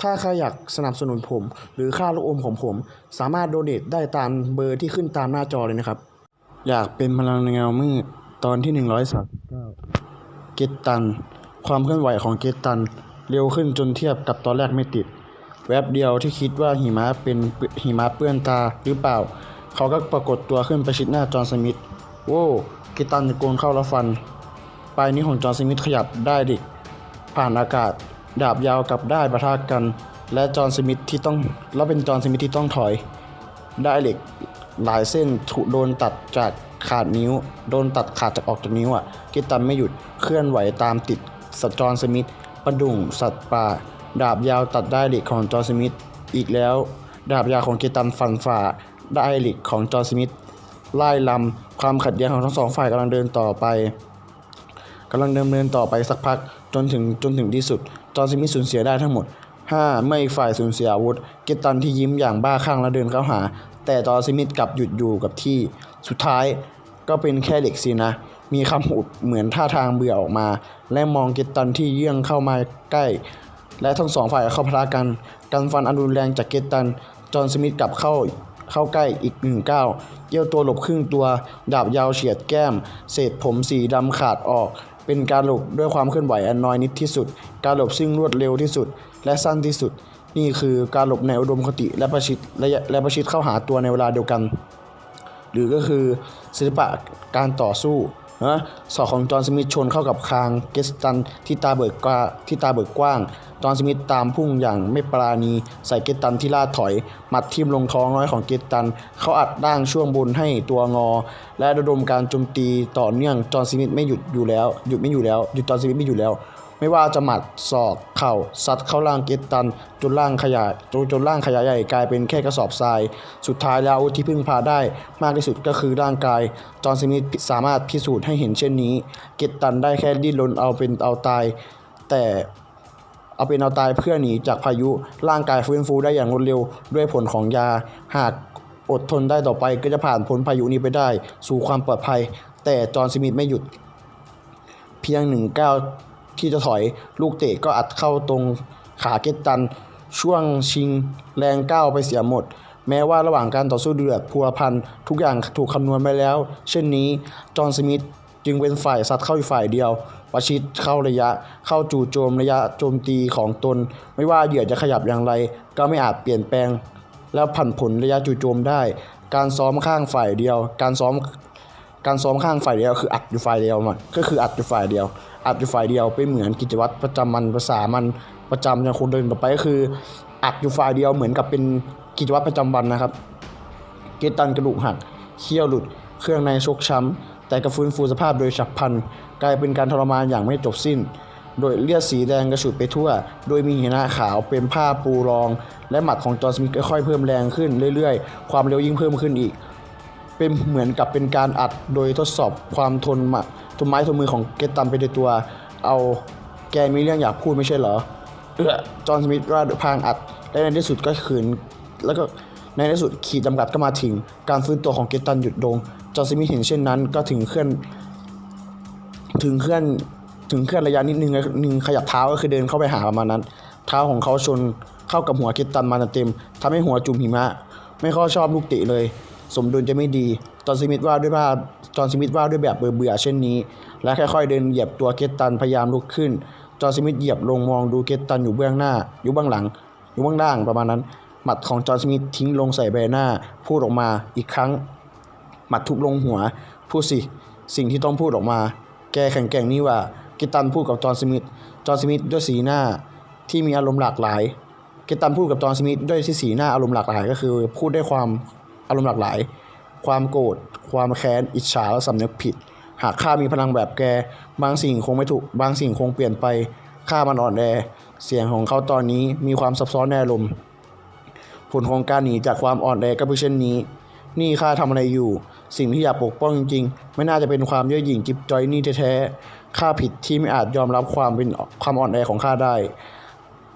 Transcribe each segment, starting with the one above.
ถ้าใครอยากสนับสนุนผม หรือค่าลูกอมของผม สามารถโดเนทได้ตามเบอร์ที่ขึ้นตามหน้าจอเลยนะครับ อยากเป็นพลังในเงามืดตอนที่ 139 เกตตัน ความเคลื่อนไหวของเกตตัน เร็วขึ้นจนเทียบกับตอนแรกไม่ติด แวบเดียวที่คิดว่าหิมะเป็นหิมะเปื้อนตาหรือเปล่า เขาก็ปรากฏตัวขึ้นประชิดหน้าจอห์นสมิธโว้เกตตันตะโกนเข้าแล้วฟัน ปลายนิ้วของจอห์นสมิธขยับได้ดิผ่านอากาศ ดาบยาวกับได้ายปะทะกัน และจอห์นสมิธที่ต้องแล้วเป็นจอห์นสมิธที่ต้องถอยได้เหล็กหลายเส้นถูกโดนตัดจากขาดนิ้ว โดนตัดขาดจากออกจากนิ้วอะกิตันไม่หยุดเคลื่อนไหวตามติดสจอห์นสมิธประดุ่งสัตว์ป่า ดาบยาวตัดได้เหล็กของจอห์นสมิธอีกแล้ว ดาบยาวของกิตันฟันฝ่าได้เหล็กของจอห์นสมิธไล่ลำความขัดแย้งของทั้งสองฝ่ายกำลังเดินต่อไปกำลังดำเนินต่อไปสักพักจนถึงจนถึงที่สุด จอห์นสมิธสูญเสียได้ทั้งหมด 5. เมื่ออีกฝ่ายสูญเสียอาวุธ เกตตันที่ยิ้มอย่างบ้าคลั่งและเดินเข้าหา แต่จอห์นสมิธกลับหยุดอยู่กับที่ สุดท้ายก็เป็นแค่เหล็กสินะ มีคำอุดเหมือนท่าทางเบื่อออกมา และมองเกตตันที่เยื่องเข้ามาใกล้ และทั้งสองฝ่ายเข้าพละกันการฟันอันรุนแรงจากเกตตัน จอห์นสมิธกลับเข้าเข้าใกล้อีกหนึ่งก้าวเยี่ยวตัวหลบครึ่งตัว ดาบยาวเฉียดแก้ม เศษผมสีดำขาดออก เป็นการหลบด้วยความเคลื่อนไหวอันน้อยนิดที่สุด การหลบซึ่งรวดเร็วที่สุด และสั้นที่สุด นี่คือการหลบในอุดมคติและประชิดและและประชิดเข้าหาตัวในเวลาเดียวกัน หรือก็คือศิลปะการต่อสู้นะศอกของจอห์นสมิธชนเข้ากับคางเกสตันที่ตาเบิกกว้าที่ตาเบิกกว้าง จอห์นสมิธตามพุ่งอย่างไม่ปราณี ใส่เกตตันที่ล่าถอย หมัดทิ่มลงท้องน้อยของเกตตัน เขาอัดด่างช่วงบนให้ตัวงอ และระดมการโจมตีต่อเนื่องจอห์นสมิธไม่หยุดอยู่แล้ว หยุดไม่อยู่แล้วหยุดจอห์นสมิธไม่อยู่แล้ว ไม่ว่าจะหมัดศอกเข่าซัดเข้าล่างเกตตัน จนล่างขยายจนจนล่างขยายใหญ่กลายเป็นแค่กระสอบทราย สุดท้ายแล้วอาวุธที่พึ่งพาได้ มากที่สุดก็คือร่างกาย จอห์นสมิธสามารถพิสูจน์ให้เห็นเช่นนี้ เกตตันได้แค่ดิ้นรนเอาเป็นเอาตาย แต่ เอาเป็นเอาตายเพื่อหนีจากพายุ ร่างกายฟื้นฟูได้อย่างรวดเร็วด้วยผลของยา หากอดทนได้ต่อไปก็จะผ่านพ้นพายุนี้ไปได้ สู่ความปลอดภัย แต่จอห์นสมิธไม่หยุด เพียงหนึ่งก้าวที่จะถอยลูกเตะก็อัดเข้าตรงขาเกตตัน ช่วงชิงแรงก้าวไปเสียหมด แม้ว่าระหว่างการต่อสู้เดือดพัวพันทุกอย่างถูกคำนวณไปแล้ว เช่นนี้จอห์นสมิธจึงเป็นฝ่ายซัดเข้าอีกฝ่ายเดียว ประชิดเข้าระยะ เข้าจู่โจมระยะโจมตีของตน ไม่ว่าเหยื่อจะขยับอย่างไร ก็ไม่อาจเปลี่ยนแปลง แล้วผันผลระยะจู่โจมได้ การซ้อมข้างฝ่ายเดียว การซ้อมการซ้อมข้างฝ่ายเดียวคืออัดอยู่ฝ่ายเดียวมันก็คืออัดอยู่ฝ่ายเดียว อัดอยู่ฝ่ายเดียวเป็นเหมือนกิจวัตรประจำมันภาษามันประจำอย่างคนเดินต่อไปก็คือ อัดอยู่ฝ่ายเดียวเหมือนกับเป็นกิจวัตรประจำวันนะครับ เกตันกระดูกหักเขี้ยวหลุด เครื่องในชกช้ำแต่กระฟื้นฟูสภาพโดยฉับพลัน กลายเป็นการทรมานอย่างไม่จบสิ้น โดยเลือดสีแดงกระฉูดไปทั่ว โดยมีหินขาวเป็นผ้าปูรอง และหมัดของจอห์นสมิธค่อยๆเพิ่มแรงขึ้นเรื่อยๆ ความเร็วยิ่งเพิ่มขึ้นอีก เป็นเหมือนกับเป็นการอัดโดยทดสอบความทนมาทนไม้ทนมือของเกตตันไปในตัว เอาแกมีเรื่องอยากพูดไม่ใช่เหรอเออจอห์นสมิธว่าดพางอัดและในที่สุดก็ขืนแล้วก็ในที่สุดขีดจำกัดก็มาถึง การฟื้นตัวของเกตตันหยุดลงจอห์นสมิธเห็นเช่นนั้นก็ถึงเคลื่อน ถึงเคลื่อนถึงเคลื่อนระยะนิดนึงนึงขยับเท้าก็คือเดินเข้าไปหาประมาณนั้น เท้าของเขาชนเข้ากับหัวเกตตันมาเต็มๆทำให้หัวจุ่มหิมะ ไม่ค่อยชอบลูกตะเลย สมดุลจะไม่ดี จอห์นสมิธว่าด้วยว่าจอห์นสมิธว่าด้วยแบบเบื่อๆเช่นนี้ และค่อยๆเดินเหยียบตัวเกตตันพยายามลุกขึ้น จอห์นสมิธเหยียบลงมองดูเกตตันอยู่เบื้องหน้า อยู่เบื้องหลัง อยู่เบื้องล่างประมาณนั้น หมัดของจอห์นสมิธทิ้งลงใส่ใบหน้า พูดออกมาอีกครั้ง หมัดทุบลงหัว พูดสิ สิ่งที่ต้องพูดออกมา แกแข็งแกร่งนี่ว่ากตตันพูดกับจอห์นสมิธ จอห์นสมิธด้วยสีหน้าที่มีอารมณ์หลากหลายกตตันพูดกับจอห์นสมิธด้วยที่สีหน้าอารมณ์หลากหลาย ก็คือพูดด้วยความอารมณ์หลากหลาย ความโกรธ ความแค้น อิจฉา และสำนึกผิด หากข้ามีพลังแบบแก บางสิ่งคงไม่ถูก บางสิ่งคงเปลี่ยนไป ข้ามันอ่อนแอ เสียงของเขาตอนนี้มีความซับซ้อนแน่ลมณ์ผลของการหนีจากความอ่อนแอก็เป็นเช่นนี้ นี่ข้าทำอะไรอยู่ สิ่งที่อยากปกป้องจริงๆ ไม่น่าจะเป็นความเย่อหยิ่งจิบจอยนี่แท้ๆข้าผิดที่ไม่อาจยอมรับความเป็นความอ่อนแอของข้าได้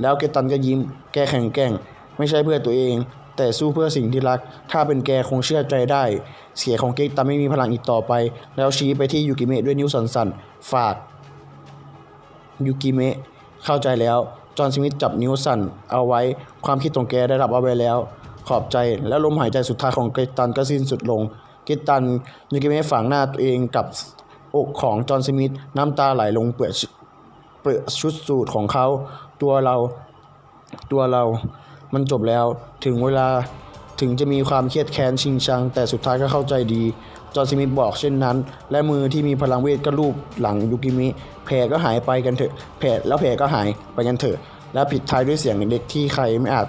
แล้วเกตันก็ยิ้มแกแข็งแกร่ง ไม่ใช่เพื่อตัวเอง แต่สู้เพื่อสิ่งที่รัก ถ้าเป็นแกคงเชื่อใจได้ เสียของเกตันไม่มีพลังอีกต่อไป แล้วชี้ไปที่ยูกิเมะด้วยนิ้วสั่นๆฝากยูกิเมะเข้าใจแล้วจอห์นสมิธจับนิ้วสั่นเอาไว้ความคิดของแกได้รับเอาไว้แล้ว ขอบใจและลมหายใจสุดท้ายของเกตันก็สิ้นสุดลง กรตันยูกิเมะฝังหน้าตัวเองกับอกของจอห์นสมิธน้ำตาไหลลงเปลือกเปลือกชุดสูทของเขา ตัวเราตัวเรามันจบแล้วถึงเวลาถึงจะมีความเครียดแค้นชิงชัง แต่สุดท้ายก็เข้าใจดี จอห์นสมิธบอกเช่นนั้น และมือที่มีพลังเวทก็ลูบหลังยูกิมิแผลก็หายไปกันเถอะแผลแล้วแผลก็หายไปกันเถอะ และปิดท้ายด้วยเสียงเด็กที่ใครไม่อาจ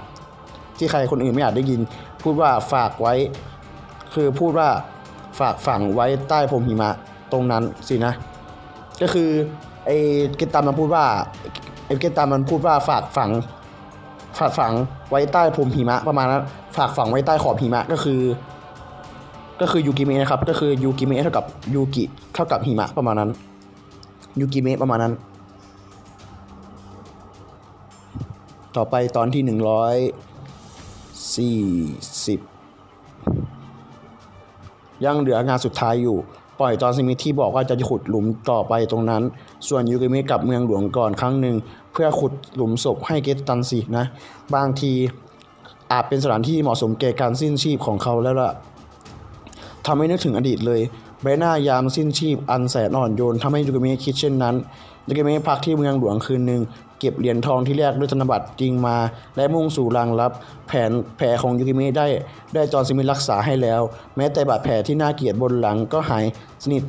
ที่ใครคนอื่นไม่อาจได้ยิน พูดว่าฝากไว้ คือพูดว่าฝากฝังไว้ใต้พรมหิมะตรงนั้นสินะ ก็คือไอ้เกตตามันพูดว่าไอ้เกตตามันพูดว่าฝากฝังฝากฝังไว้ใต้พรมหิมะประมาณนั้นฝากฝังไว้ใต้ขอบหิมะก็คือ ก็คือยูกิเมะนะครับ ก็คือยูกิเมะเท่ากับยูกิเท่ากับหิมะประมาณนั้นยูกิเมะประมาณนั้น ต่อไปตอนที่หนึ่งร้อยสี่สิบ ยังเหลืองานสุดท้ายอยู่ ปล่อยจอห์นสมิที่บอกว่าจะขุดหลุมต่อไปตรงนั้น ส่วนยูกิมะกลับเมืองหลวงก่อนครั้งหนึ่ง เพื่อขุดหลุมศพให้เกตตันสินะ บางทีอาจเป็นสถานที่เหมาะสมแก่การสิ้นชีพของเขาแล้วล่ะทำให้นึกถึงอดีตเลยใบหน้ายามสิ้นชีพอันแสนอ่อนโยนทำให้ยูกิมะคิดเช่นนั้นยูกิมะพักที่เมืองหลวงคืนหนึ่ง เก็บเหรียญทองที่แลกด้วยธนบัตรจริงมา และมุ่งสู่รางรับ แผนแผลของยูกิเมะได้ได้จอห์นสมิรักษาให้แล้ว แม้แต่บาดแผลที่น่าเกลียดบนหลังก็หายสนิท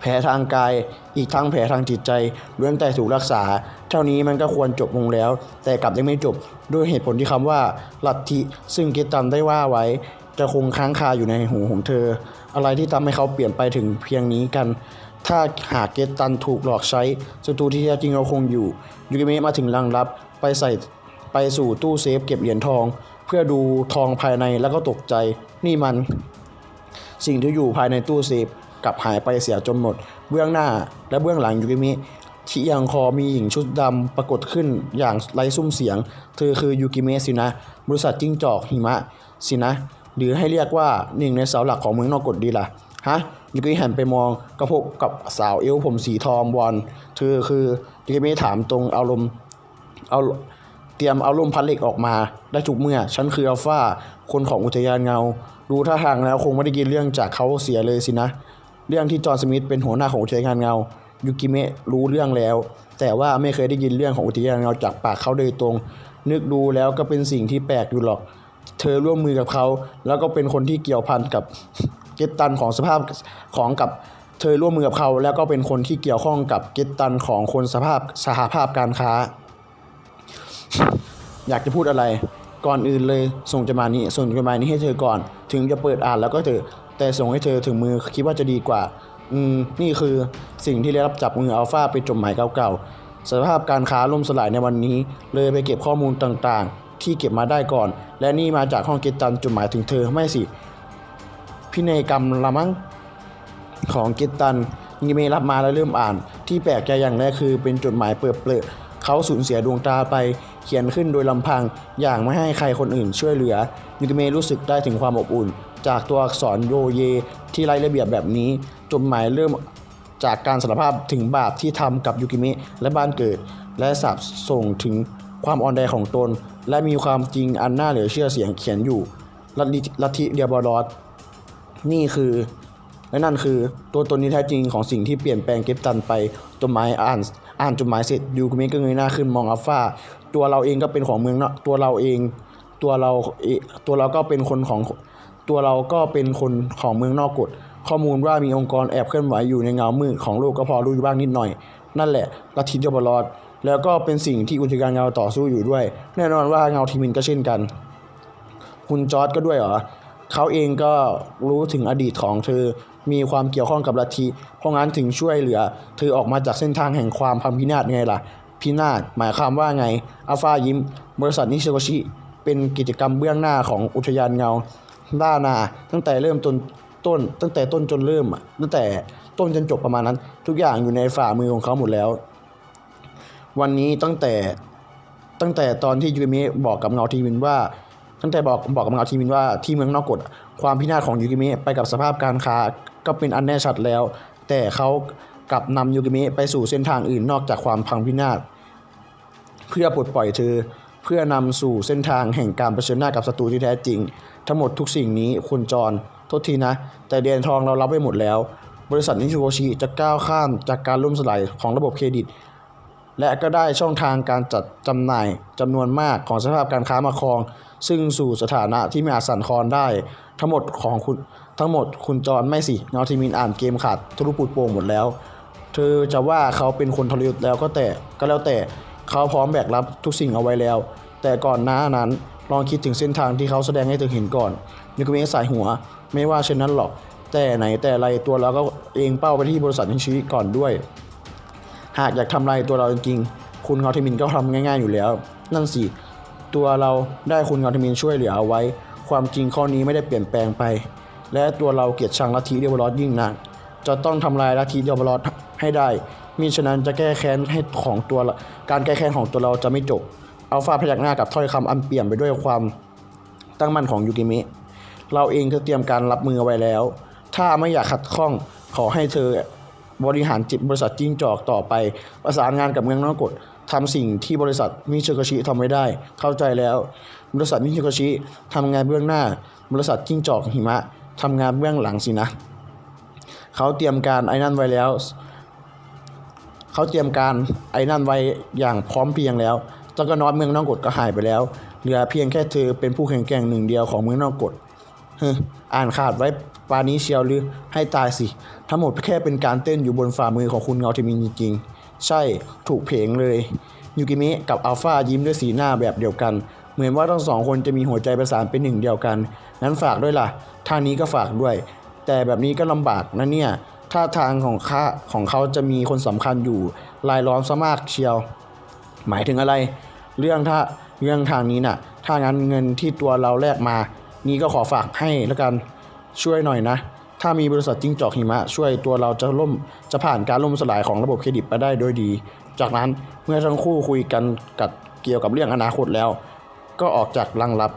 แผลทางกาย อีกทั้งแผลทางจิตใจล้วนแต่ถูกรักษา เท่านี้มันก็ควรจบลงแล้ว แต่กลับยังไม่จบด้วยเหตุผลที่คำว่า ลัทธิซึ่งเกตตันได้ว่าไว้ จะคงค้างคาอยู่ในหูของเธอ อะไรที่ทำให้เขาเปลี่ยนไปถึงเพียงนี้กัน ถ้าหากเกตันถูกหลอกใช้ศัตรูที่แท้จริงเราคงอยู่ ยูกิเมะมาถึงรังรับไปใส่ไปสู่ตู้เซฟเก็บเหรียญทอง เพื่อดูทองภายในแล้วก็ตกใจ นี่มัน สิ่งที่อยู่ภายในตู้เซฟกลับหายไปเสียจนหมด เบื้องหน้าและเบื้องหลังยูกิเมิที่ยังคอมีหญิงชุดดำปรากฏขึ้นอย่างไร้ซุ้มเสียง เธอคือยูกิเมะสินะ บริษัทจิ้งจอกหิมะสินะ หรือให้เรียกว่าหนึ่งในเสาหลักของเมืองนอกกฎดีล่ะ ฮะยูกิหันไปมองกระพบกับสาวเอวผมสีทองบอลเธอคือยูกิมะถามตรงอารมณ์เอาเตรียมเอาร่มพัดเหล็กออกมา ได้ทุกเมื่อ ฉันคืออัลฟาคนของอุทยานเงา ดูท่าทางแล้วคงไม่ได้ยินเรื่องจากเขาเสียเลยสินะ เรื่องที่จอห์นสมิธเป็นหัวหน้าของอุทยานเงายูกิเมะรู้เรื่องแล้ว แต่ว่าไม่เคยได้ยินเรื่องของอุทยานเงาจากปากเขาโดยตรง นึกดูแล้วก็เป็นสิ่งที่แปลกอยู่หรอก เธอร่วมมือกับเขา แล้วก็เป็นคนที่เกี่ยวพันกับเกตตันของสภาพของกับเธอร่วมมือกับเขา แล้วก็เป็นคนที่เกี่ยวข้องกับเกตตันของคนสภาพสหภาพการค้า อยากจะพูดอะไร ก่อนอื่นเลยส่งจดหมายนี้ส่งจดหมายนี้ให้เธอก่อน ถึงจะเปิดอ่านแล้วก็เถอะแต่ส่งให้เธอถึงมือคิดว่าจะดีกว่า อืมนี่คือสิ่งที่ได้รับจากมืออัลฟาเป็นจดหมายเก่าๆสภาพการค้าล่มสลายในวันนี้ เลยไปเก็บข้อมูลต่างๆ ที่เก็บมาได้ก่อน และนี่มาจากห้องเกตตันจดหมายถึงเธอไม่สิ พินัยกรรมละมั้งของกิตตันยิเมะรับมาแล้วเริ่มอ่าน ที่แปลกใจอย่างแรกคือเป็นจดหมายเปิดเปลือกเขาสูญเสียดวงตาไปเขียนขึ้นโดยลำพังอย่างไม่ให้ใครคนอื่นช่วยเหลือยูกิเมะรู้สึกได้ถึงความอบอุ่น จากตัวอักษรโยเย ที่ไร้ระเบียบแบบนี้จดหมายเริ่มจากการสารภาพถึงบาปที่ทำกับยูกิเมะและบ้านเกิด และสาบส่งถึงความอ่อนแอของตน และมีความจริงอันน่าเหลือเชื่อเสียงเขียนอยู่ลัทธิลัทธิเดียบอลอสนี่คือและนั่นคือตัวตนที่แท้จริงของสิ่งที่เปลี่ยนแปลงเก็บตันไปจดหมายอ่านอ่านจดหมายเสร็จยูกุมิก็เงยหน้าขึ้นมองอัลฟาตัวเราเองก็เป็นของเมืองนะตัวเราเองตัวเราตัวเราก็เป็นคนของตัวเราก็เป็นคนของเมืองนอกกฎข้อมูลว่ามีองค์กรแอบเคลื่อนไหวอยู่ในเงามืดของโลกก็พอรู้อยู่บ้างนิดหน่อย นั่นแหละลัทธิเดียบอลอด แล้วก็เป็นสิ่งที่อุทยานเงาต่อสู้อยู่ด้วย แน่นอนว่าเงาทีมินก็เช่นกัน คุณจอร์ดก็ด้วยเหรอเขาเองก็รู้ถึงอดีตของเธอมีความเกี่ยวข้องกับลัทธิเพราะงั้นถึงช่วยเหลือ เธอออกมาจากเส้นทางแห่งความพังพินาศไงล่ะ พินาศหมายความว่าไงอัลฟายิ้ม บริษัทนิชิโกชิเป็นกิจกรรมเบื้องหน้าของอุทยานเงาล่านา ตั้งแต่เริ่มต้นต้น ตั้งแต่ต้นจนเริ่มตั้งแต่ต้นจนจบประมาณนั้น ทุกอย่างอยู่ในฝ่ามือของเขาหมดแล้ว วันนี้ตั้งแต่ตั้งแต่ตอนที่ยูเมะบอกกับเงาทีวินว่า ตั้งแต่บอกบอกกับเงาทีวินว่าที่เมืองนอกกฎความพินาศของยูกิมะไปกับสภาพการค้าก็เป็นอันแน่ชัดแล้ว แต่เขากลับนำยูกิมะไปสู่เส้นทางอื่นนอกจากความพังพินาศเพื่อปลดปล่อยเธอเพื่อนำสู่เส้นทางแห่งการเผชิญหน้ากับศัตรูที่แท้จริง ทั้งหมดทุกสิ่งนี้คุณจรโทษทีนะ แต่เดียนทองเรารับไว้หมดแล้ว บริษัทนิชิโกชิจะก้าวข้ามจากการล่มสลายของระบบเครดิต และก็ได้ช่องทางการจัดจำหน่ายจำนวนมากของสภาพการค้ามาครอง ซึ่งสู่สถานะที่ไม่อาจสั่นคลอนได้ ทั้งหมดของคุณทั้งหมดคุณจรไม่สิเงาทีมินอ่านเกมขาดทะลุปุดโป่งหมดแล้ว เธอจะว่าเขาเป็นคนทรยศแล้วก็แต่ก็แล้วแต่เขาพร้อมแบกรับทุกสิ่งเอาไว้แล้ว แต่ก่อนหน้านั้นลองคิดถึงเส้นทางที่เขาแสดงให้เธอเห็นก่อนยูกเมะสายหัว ไม่ว่าเช่นนั้นหรอก แต่ไหนแต่ไรตัวเราก็เองเป้าไปที่บริษัทนิชิก่อนด้วย หากอยากทำลายตัวเราจริงๆ คุณเงาเทมินก็ทำง่ายๆอยู่แล้ว นั่นสิ ตัวเราได้คุณเงาเทมินช่วยเหลือเอาไว้ ความจริงข้อนี้ไม่ได้เปลี่ยนแปลงไป และตัวเราเกลียดชังลัทธิเดวลอสยิ่งนักจะต้องทำลายลัทธิเดวลอสให้ได้มิฉะนั้นจะแก้แค้นให้ของตัวการแก้แค้นของตัวเราจะไม่จบอัลฟาพยักหน้ากับถ้อยคำอันเปี่ยมไปด้วยความตั้งมั่นของยูกิเมะเราเองก็เตรียมการรับมือไว้แล้ว ถ้าไม่อยากขัดข้องขอให้เธอ บริหารจิตบริษัทจิ้งจอกต่อไป ประสานงานกับเมืองนอกกฎทำสิ่งที่บริษัทมิชิโกชิทำไม่ได้ เข้าใจแล้ว บริษัทมิชิโกชิทำงานเบื้องหน้า บริษัทจิ้งจอกหิมะทำงานเบื้องหลังสินะ เขาเตรียมการไอ้นั่นไว้แล้ว เขาเตรียมการไอ้นั่นไว้อย่างพร้อมเพียงแล้วจ้ากนอตเมืองนอกกฎก็หายไปแล้ว เหลือเพียงแค่เธอเป็นผู้แข็งแกร่งหนึ่งเดียวของเมืองนอกกฎออ่านขาดไว้ ปานนี้เชียวหรือให้ตายสิ ทั้งหมดแค่เป็นการเต้นอยู่บนฝ่ามือของคุณเงาเทมินจริงๆ ใช่ถูกเพลงเลย ยูกิเมะกับอัลฟายิ้มด้วยสีหน้าแบบเดียวกัน เหมือนว่าทั้งสองคนจะมีหัวใจประสานเป็นหนึ่งเดียวกัน นั้นฝากด้วยล่ะทางนี้ก็ฝากด้วย แต่แบบนี้ก็ลำบากนะเนี่ยท่าทางของข้าของเขาจะมีคนสำคัญอยู่รายล้อมซะมากเชียว หมายถึงอะไร เรื่องถ้าเรื่องทางนี้น่ะ ถ้างั้นเงินที่ตัวเราแลกมา นี่ก็ขอฝากให้แล้วกัน ช่วยหน่อยนะ ถ้ามีบริษัทจิ้งจอกหิมะ ช่วยตัวเราจะล่มจะผ่านการล่มสลายของระบบเครดิตไปได้โดยดี จากนั้นเมื่อทั้งคู่คุยกันกับเกี่ยวกับเรื่องอนาคตแล้ว ก็ออกจากลังลับ